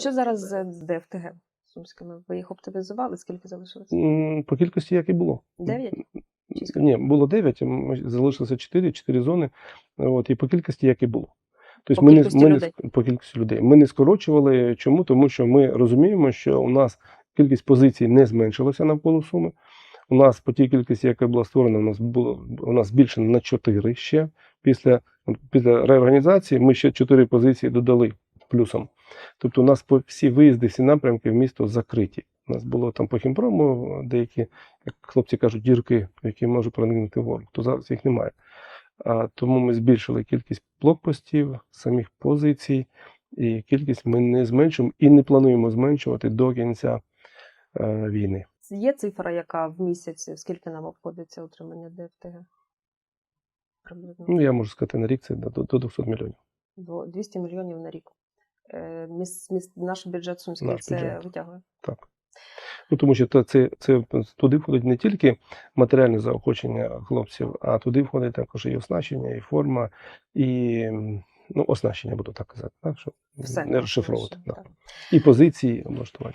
Що зараз з ДФТГ сумськими? Ви їх оптимізували? Скільки залишилось? По кількості, як і було. Дев'ять? Ні, було 9, залишилося 4, 4 зони. От, і по кількості, як і було. Тобто По ми, не, кількості ми не людей. ск- по кількості людей. Ми не скорочували. Чому? Тому що ми розуміємо, що у нас кількість позицій не зменшилася навколо суми. У нас по тій кількості, яка була створена, у нас було у нас збільшено на 4 ще. Після, після реорганізації ми ще 4 позиції додали плюсом. Тобто у нас всі виїзди, всі напрямки в місто закриті. У нас було там по хімпрому деякі, як хлопці кажуть, дірки, які може проникнути ворог. То зараз їх немає. А, тому ми збільшили кількість блокпостів, самих позицій, і кількість ми не зменшуємо і не плануємо зменшувати до кінця е, війни. Є цифра, яка в місяць, скільки нам обходиться утримання ДФТГ? Приблизно Ну, я можу сказати, на рік це до, до 200 мільйонів. До 200 мільйонів на рік. Е, міс, міс, наш бюджет сумський Наш це бюджет. витягує. Так. Ну, тому що це, це туди входить не тільки матеріальне заохочення хлопців, а туди входить також і оснащення, і форма, і ну, оснащення, буду так казати, так, щоб Все не розшифровувати. Так. Так. І позиції облаштування.